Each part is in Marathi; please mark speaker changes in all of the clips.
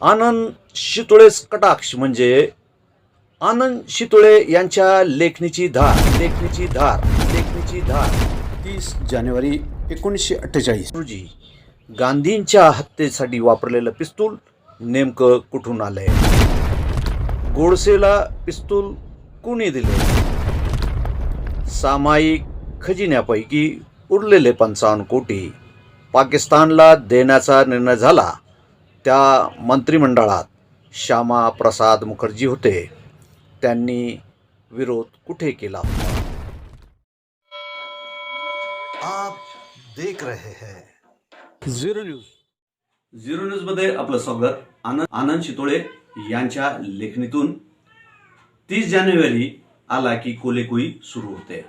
Speaker 1: आनंद शितोळेस कटाक्ष म्हणजे आनंद शितोळे यांच्या लेखणीची धार लेखणीची धार लेखणीची धार. तीस जानेवारी एकोणीसशे अठ्ठेचाळीस. रोजी गांधींच्या हत्येसाठी वापरलेलं पिस्तूल नेमकं कुठून आलंय? गोडसेला पिस्तूल कुणी दिले? सामायिक खजिन्यापैकी उरलेले पंचावन्न कोटी पाकिस्तानला देण्याचा निर्णय झाला. त्या मंत्रिमंडळात श्यामा प्रसाद मुखर्जी होते. त्यांनी विरोध कुठे केला? आप देख रहे हैं।
Speaker 2: Zero news.
Speaker 1: झिरो न्यूजमध्ये आपलं स्वागत. आनंद आनंद शितोळे यांच्या लेखणीतून तीस जानेवारी आला की कोलेकुई सुरू होते.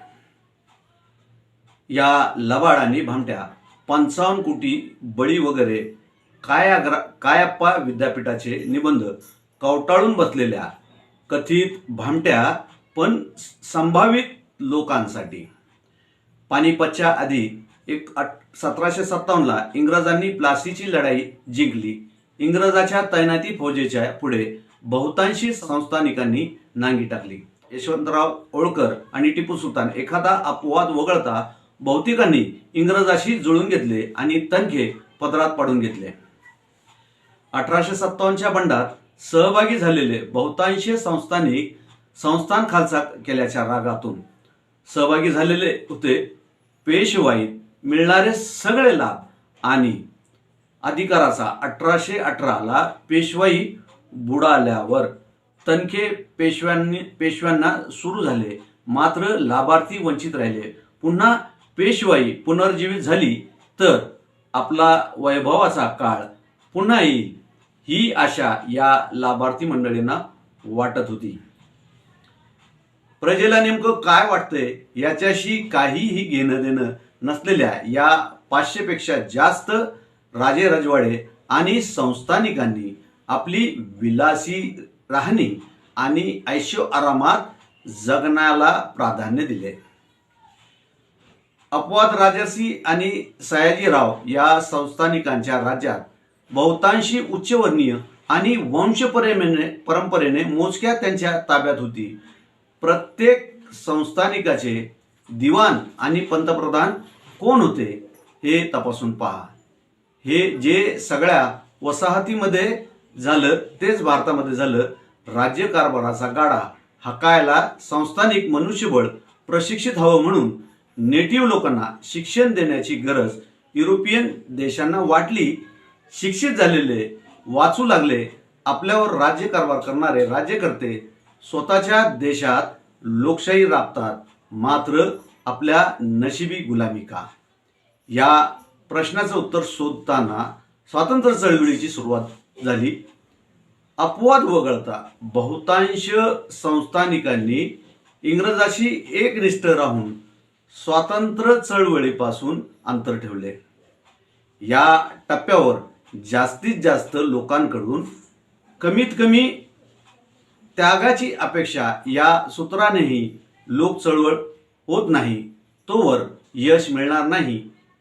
Speaker 1: या लबाड आणि भामट्या पंचावन्न कोटी बळी वगैरे कायाग्रा कायाप्पा विद्यापीठाचे निबंध कवटाळून बसलेल्या कथित भामट्या पण संभावित लोकांसाठी. पानिपतच्या आधी एक सतराशे सत्तावन्नला इंग्रजांनी प्लासीची लढाई जिंकली. इंग्रजाच्या तैनाती फौजेच्या पुढे बहुतांशी संस्थानिकांनी नांगी टाकली. यशवंतराव होळकर आणि टिपू सुलतान एखादा अपवाद वगळता बहुतेकांनी इंग्रजाशी जुळून घेतले आणि तनखे पदरात पाडून घेतले. अठराशे सत्तावन्नच्या बंडात सहभागी झालेले बहुतांशी संस्थानिक संस्थान खालसा केल्याच्या रागातून सहभागी झालेले होते पेशवाईत मिळणारे सगळे लाभ आणि अधिकाराचा अठराशे अठराला पेशवाई बुडाल्यावर तनखे पेशव्यांनी पेशव्यांना सुरू झाले. मात्र लाभार्थी वंचित राहिले. पुन्हा पेशवाई पुनर्जीवित झाली तर आपला वैभवाचा काळ पुन्हा येईल. ही आशा या लाभार्थी मंडळींना वाटत होती. प्रजेला नेमकं काय वाटतंय? याच्याशी काहीही घेणं देणं नसलेल्या या पाचशेपेक्षा जास्त राजे रजवाडे आणि संस्थानिकांनी आपली विलासी राहणी आणि ऐशो आरामात जगण्याला प्राधान्य दिले. अपवाद राजर्षी आणि सयाजीराव या संस्थानिकांच्या राज्यात बहुतांशी उच्चवर्णीय आणि वंशपरेमेने परंपरेने मोजक्या त्यांच्या ताब्यात होती. प्रत्येक संस्थानिकाचे दिवाण आणि पंतप्रधान कोण होते हे तपासून पहा. हे जे सगळ्या वसाहतीमध्ये झालं तेच भारतामध्ये झालं. राज्यकारभाराचा गाडा हकायला संस्थानिक मनुष्यबळ प्रशिक्षित हवं म्हणून नेटिव्ह लोकांना शिक्षण देण्याची गरज युरोपियन देशांना वाटली शिक्षित झालेले वाचू लागले आपल्यावर राज्यकारभार करणारे राज्यकर्ते स्वतःच्या देशात लोकशाही राबतात. मात्र आपल्या नशिबी गुलामी का? या प्रश्नाचं उत्तर शोधताना स्वातंत्र्य चळवळीची सुरुवात झाली. अपवाद वगळता बहुतांश संस्थानिकांनी इंग्रजाशी एकनिष्ठ राहून स्वातंत्र्य चळवळीपासून अंतर ठेवले. या टप्प्यावर जास्तीत जास्त लोकांकडून कमीत कमी त्यागाची अपेक्षा या सूत्रानेही लोक चळवळ होत नाही तोवर यश मिळणार नाही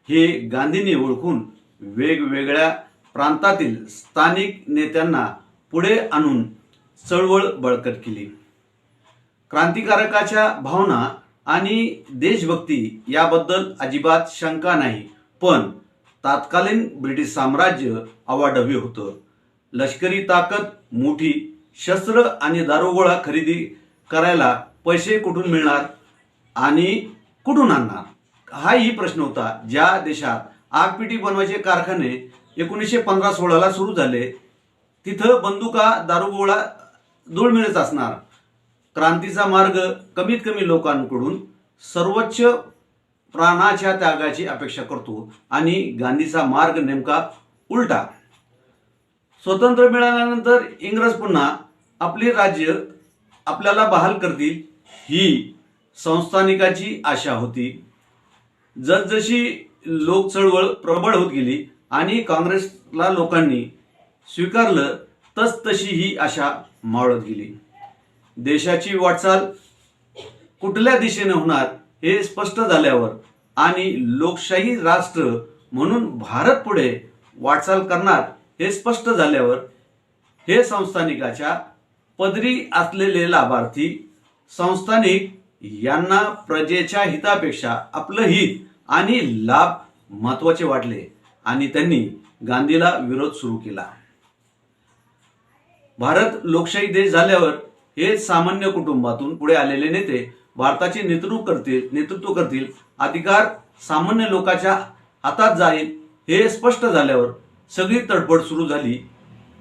Speaker 1: हे गांधींनी ओळखून वेगवेगळ्या प्रांतातील स्थानिक नेत्यांना पुढे आणून चळवळ बळकट केली. क्रांतिकारकाच्या भावना आणि देशभक्ती याबद्दल अजिबात शंका नाही पण तात्कालीन ब्रिटिश साम्राज्य अवाढव्य होतं. लष्करी ताकद मोठी शस्त्र आणि दारुगोळा खरेदी करायला पैसे कुठून मिळणार आणि कुठून आणणार? हाही प्रश्न होता ज्या देशात आगपिटी बनवायचे कारखाने एकोणीसशे पंधरा सोळाला सुरू झाले तिथं बंदुका दारुगोळा दूळ मिळत असणार. क्रांतीचा मार्ग कमीत कमी लोकांकडून सर्वोच्च प्राणाच्या त्यागाची अपेक्षा करतो आणि गांधीचा मार्ग नेमका उलटा. स्वतंत्र मिळाल्यानंतर इंग्रज पुन्हा आपले राज्य आपल्याला बहाल करतील ही संस्थानिकाची आशा होती. जसजशी लोक चळवळ प्रबळ होत गेली आणि काँग्रेसला लोकांनी स्वीकारलं तस तशी ही आशा मावळत गेली. देशाची वाटचाल कुठल्या दिशेने होणार हे स्पष्ट झाल्यावर आणि लोकशाही राष्ट्र म्हणून भारत पुढे वाटचाल करणार हे स्पष्ट झाल्यावर हे संस्थानिकाच्या पदरी असलेले लाभार्थी संस्थानिक यांना प्रजेच्या हितापेक्षा आपलं हित आणि लाभ महत्त्वाचे वाटले आणि त्यांनी गांधीला विरोध सुरू केला. भारत लोकशाही देश झाल्यावर हे सामान्य कुटुंबातून पुढे आलेले नेते भारताचे नेतृत्व करतील नेतृत्व करतील. अधिकार सामान्य लोकांच्या हातात जाईल हे स्पष्ट झाल्यावर सगळी तडफड सुरू झाली.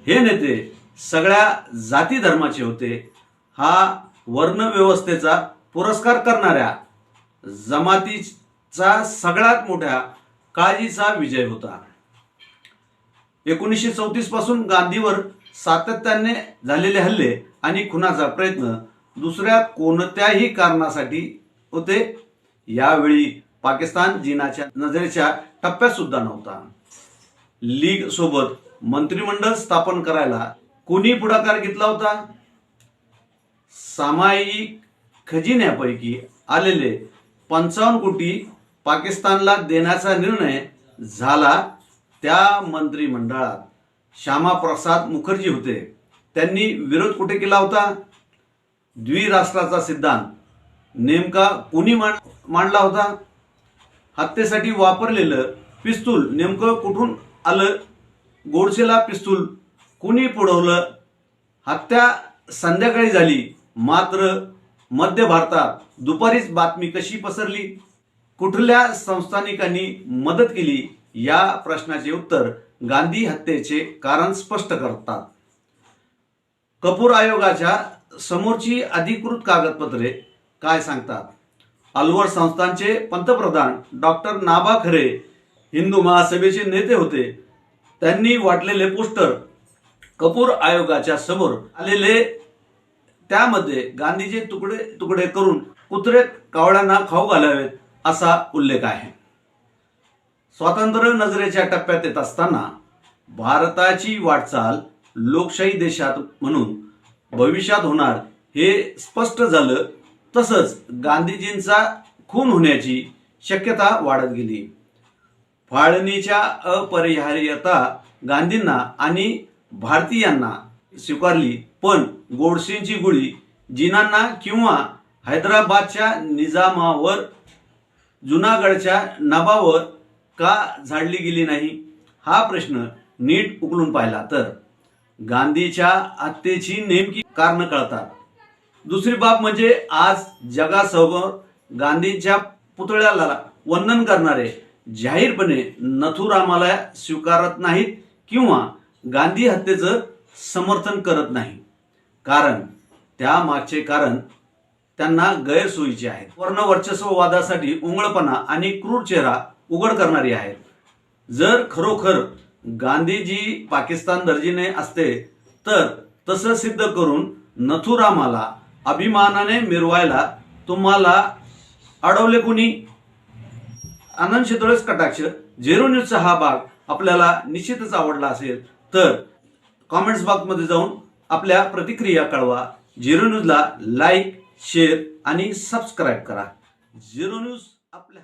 Speaker 1: हे नेते सगळ्या जाती धर्माचे होते. हा वर्ण व्यवस्थेचा पुरस्कार करणाऱ्या जमातीचा सगळ्यात मोठ्या काळजीचा विजय होता. एकोणीसशे चौतीसपासून गांधीवर सातत्याने झालेले हल्ले आणि खुनाचा प्रयत्न दुसऱ्या कोणत्याही कारणासाठी होते. यावेळी पाकिस्तान जिनाच्या नजरेच्या टप्प्यात सुद्धा नव्हता. लीग सोबत मंत्रिमंडळ स्थापन करायला कोणी पुढाकार घेतला होता? सामायिक खजिन्यापैकी आलेले पंचावन्न कोटी पाकिस्तानला देण्याचा निर्णय झाला त्या मंत्रिमंडळात. श्यामाप्रसाद मुखर्जी होते. त्यांनी विरोध कुठे केला होता? द्विराष्ट्राचा सिद्धांत. नेमका कोणी मांड- मांडला होता? हत्येसाठी वापरलेलं पिस्तूल नेमकं कुठून आलं? गोडसेला पिस्तूल कुणी पुढवलं? हत्या संध्याकाळी झाली. मात्र मध्य भारतात दुपारीच बातमी कशी पसरली? कुठल्या संस्थानिकांनी मदत केली? या प्रश्नाचे उत्तर गांधी हत्येचे कारण स्पष्ट करतात. कपूर आयोगाच्या समोरची अधिकृत कागदपत्रे काय सांगतात? अलवर संस्थानचे पंतप्रधान डॉक्टर नाभा खरे हिंदू महासभेचे नेते होते. त्यांनी वाटलेले पोस्टर कपूर आयोगाच्या समोर आलेले. त्यामध्ये गांधीचे तुकडे तुकडे करून कुत्रे कावळ्यांना खाऊ घालावेत असा उल्लेख आहे. स्वातंत्र्य नजरेच्या टप्प्यात येत असताना भारताची वाटचाल लोकशाही देशात म्हणून भविष्यात होणार हे स्पष्ट झालं. तसंच गांधीजींचा खून होण्याची शक्यता वाढत गेली. फाळणीच्या अपरिहार्यता गांधींना आणि भारतीयांना स्वीकारली. पण गोडसेंची गोळी जिनांना किंवा हैदराबादच्या निजामावर जुनागडच्या नबावर का झाडली गेली नाही? हा प्रश्न नीट उकलून पाहिला तर. गांधीच्या हत्येची नेमकी कारण कळतात. दुसरी बाब म्हणजे आज जगासमोर गांधींच्या पुतळ्याला वंदन करणारे जाहीरपणे नथुरामाला स्वीकारत नाहीत किंवा गांधी हत्येचं समर्थन करत नाही. कारण त्या मागचे कारण त्यांना गैरसोयीचे आहेत. वर्ण वर्चस्ववादासाठी उंगळपणा आणि क्रूर चेहरा उघड करणारी आहेत. जर खरोखर गांधीजी पाकिस्तान दर्जीने असते तर तसं सिद्ध करून नथुरामाला अभिमानाने मिरवायला तुम्हाला अडवले कुणी? आनंद शितोळेच कटाक्ष. झेरो न्यूजचा हा भाग आपल्याला निश्चितच आवडला असेल तर कॉमेंट्स बॉक्समध्ये जाऊन आपल्या प्रतिक्रिया कळवा. झिरो न्यूजला लाईक शेअर आणि सबस्क्राईब करा. झिरो न्यूज आपल्या